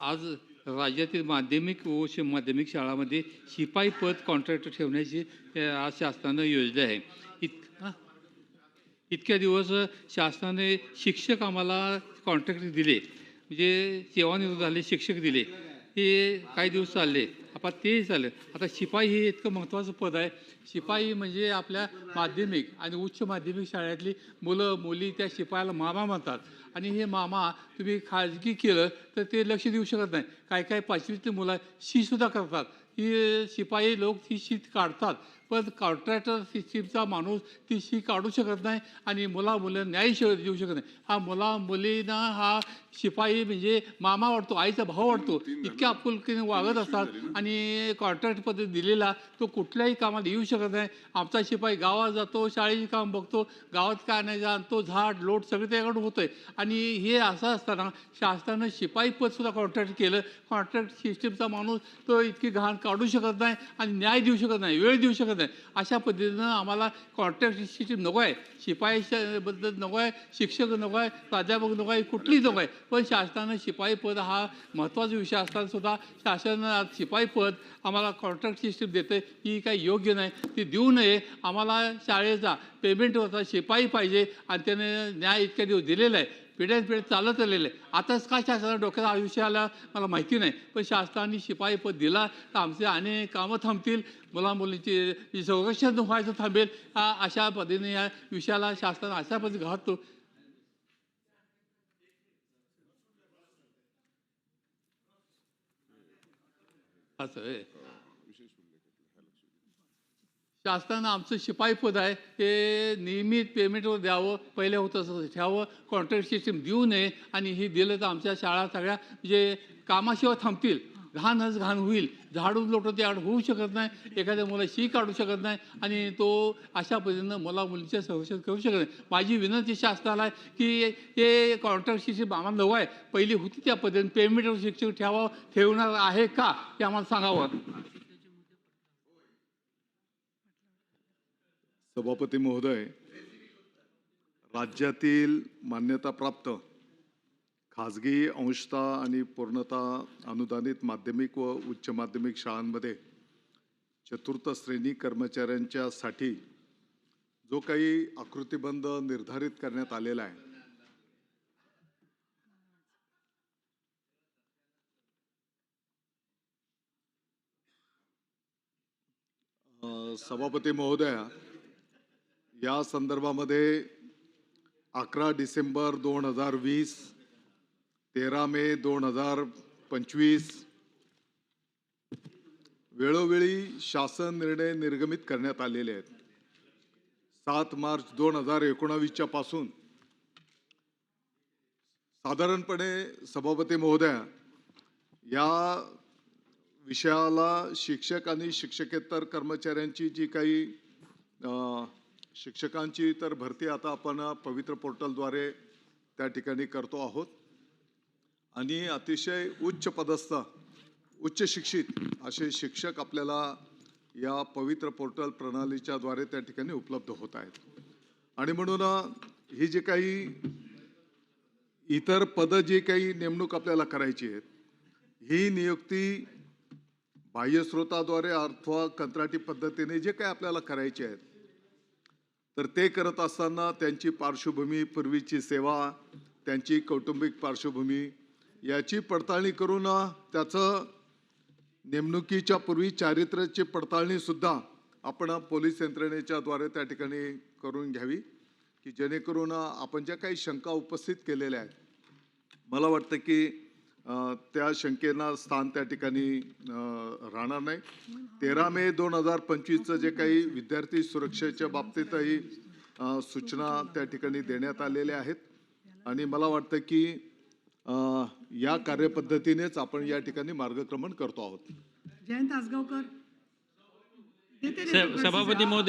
आज राज्यातील माध्यमिक व उच्च माध्यमिक शाळामध्ये शिपाई पद कॉन्ट्रॅक्टर ठेवण्याची आज शासनानं योजना आहे. इत इतक्या दिवस शासनाने शिक्षक आम्हाला कॉन्ट्रॅक्ट दिले. म्हणजे सेवानिवृत्त झाले शिक्षक दिले. हे काही दिवस चालले. आपण ते चाललं. आता शिपाई हे इतकं महत्त्वाचं पद आहे. शिपाई म्हणजे आपल्या माध्यमिक आणि उच्च माध्यमिक शाळेतली मुलं मुली त्या शिपायाला मामा म्हणतात. आणि हे मामा तुम्ही खाजगी केलं तर ते लक्ष देऊ शकत नाही. काय काय पाचवीतली मुलं शीसुद्धा करतात. ही शिपाई लोक ती शीत काढतात. पण कॉन्ट्रॅक्टर सिस्टीमचा माणूस ती शी काढू शकत नाही आणि मुला मुलं न्याय श देऊ शकत नाही. हा मुला मुलींना हा शिपाई म्हणजे मामा वाटतो आईचा भाव वाटतो. इतक्या आपुलकीने वागत असतात आणि कॉन्ट्रॅक्ट पद्धत दिलेला तो कुठल्याही कामाला येऊ शकत नाही. आमचा शिपाई गावात जातो शाळेची काम बघतो गावात काय नाही जाणतो झाड लोट सगळं त्याकडून होतंय. आणि हे असं असताना शासनानं शिपाई पदसुद्धा कॉन्ट्रॅक्ट केलं. कॉन्ट्रॅक्ट सिस्टीमचा माणूस तो इतकी घाण काढू शकत नाही आणि न्याय देऊ शकत नाही वेळ देऊ शकत नाही. अशा पद्धतीनं आम्हाला कॉन्ट्रॅक्ट सिस्टीम नको आहे. शिपाईच्याबद्दल बद्दल नको आहे शिक्षक नको आहे प्राध्यापक नको आहे कुठलीही नको आहे. पण शासनानं शिपाई पद हा महत्त्वाचा विषय असताना सुद्धा शासन शिपाई पद आम्हाला कॉन्ट्रॅक्ट सिस्टीम देते ही काही योग्य नाही. ती देऊ नये. आम्हाला शाळेचा पेमेंट होता शिपाई पाहिजे आणि त्याने न्याय इतक्या दिवस दिलेला आहे. पिढ्यान पिढ्या चालत आलेलं. आहे आताच का शासनाला डोक्यात आयुष्य आला? मला माहिती नाही. पण शासनाने शिपाई पद दिला तर आमचे अनेक कामं थांबतील. मुला मुलींची संरक्षण व्हायचं थांबेल. हा अशा पद्धतीने या विषयाला शासनानं अशा पद्धती घालतो असं शासनानं आमचं शिपाई पद आहे ते नियमित पेमेंटवर द्यावं पहिले होतं तसं ठेवावं कॉन्ट्रॅक्ट सिस्टीम देऊ नये आणि हे दिलं तर आमच्या शाळा सगळ्या जे कामाशिवाय थांबतील घाणच घाण होईल. झाडून लोटं ते होऊ शकत नाही एखाद्या मुला शी काढू शकत नाही आणि तो अशा पद्धतीनं मुला मुलीचे संरक्षण करू शकत नाही. माझी विनंती शासनाला आहे की हे कॉन्ट्रॅक्ट सिस्टीम आम्हाला नवं आहे. पहिली होती त्या पद्धतीने पेमेंटवर शिक्षक ठेवावं ठेवणार आहे का ते आम्हाला सांगावं. सभापती महोदय राज्यातील मान्यताप्राप्त खाजगी अंशता आणि पूर्णता अनुदानित माध्यमिक व उच्च माध्यमिक शाळांमध्ये चतुर्थ श्रेणी कर्मचाऱ्यांच्यासाठी जो काही आकृतीबंध निर्धारित करण्यात आलेला आहे. सभापती महोदया या संदर्भामध्ये अकरा डिसेंबर दोन हजार वीस तेरा मे दोन हजार पंचवीस वेळोवेळी शासन निर्णय निर्गमित करण्यात आलेले आहेत. सात मार्च दोन हजार एकोणावीसच्या पासून साधारणपणे सभापती महोदया या विषयाला शिक्षक आणि शिक्षकेतर कर्मचाऱ्यांची जी काही शिक्षकांची तर भरती आता आपण पवित्र पोर्टलद्वारे त्या ठिकाणी करतो आहोत. आणि अतिशय उच्च पदस्थ उच्च शिक्षित असे शिक्षक आपल्याला या पवित्र पोर्टल प्रणालीच्या द्वारे त्या ठिकाणी उपलब्ध होत आहेत. आणि म्हणून ही जी काही इतर पदं जी काही नेमणूक आपल्याला करायची आहेत ही नियुक्ती बाह्यस्रोताद्वारे अथवा कंत्राटी पद्धतीने जे काही आपल्याला करायचे आहेत तर ते करत असताना त्यांची पार्श्वभूमी पूर्वीची सेवा त्यांची कौटुंबिक पार्श्वभूमी याची पडताळणी करून त्याचं नेमणुकीच्या पूर्वी चारित्र्याची पडताळणीसुद्धा आपण पोलीस यंत्रणेच्या द्वारे त्या ठिकाणी करून घ्यावी की जेणेकरून आपण ज्या काही शंका उपस्थित केलेल्या आहेत मला वाटतं की त्या शंकेना स्थान त्या ठिकाणी राहणार नाही. तेरा मे दोन हजार पंचवीसचं जे काही विद्यार्थी सुरक्षेच्या बाबतीतही सूचना त्या ठिकाणी देण्यात आलेल्या आहेत. आणि मला वाटतं की अ, या कार्यपद्धतीनेच आपण या ठिकाणी मार्गक्रमण करतो आहोत. जयंत आसगावकर. सभापती महोदय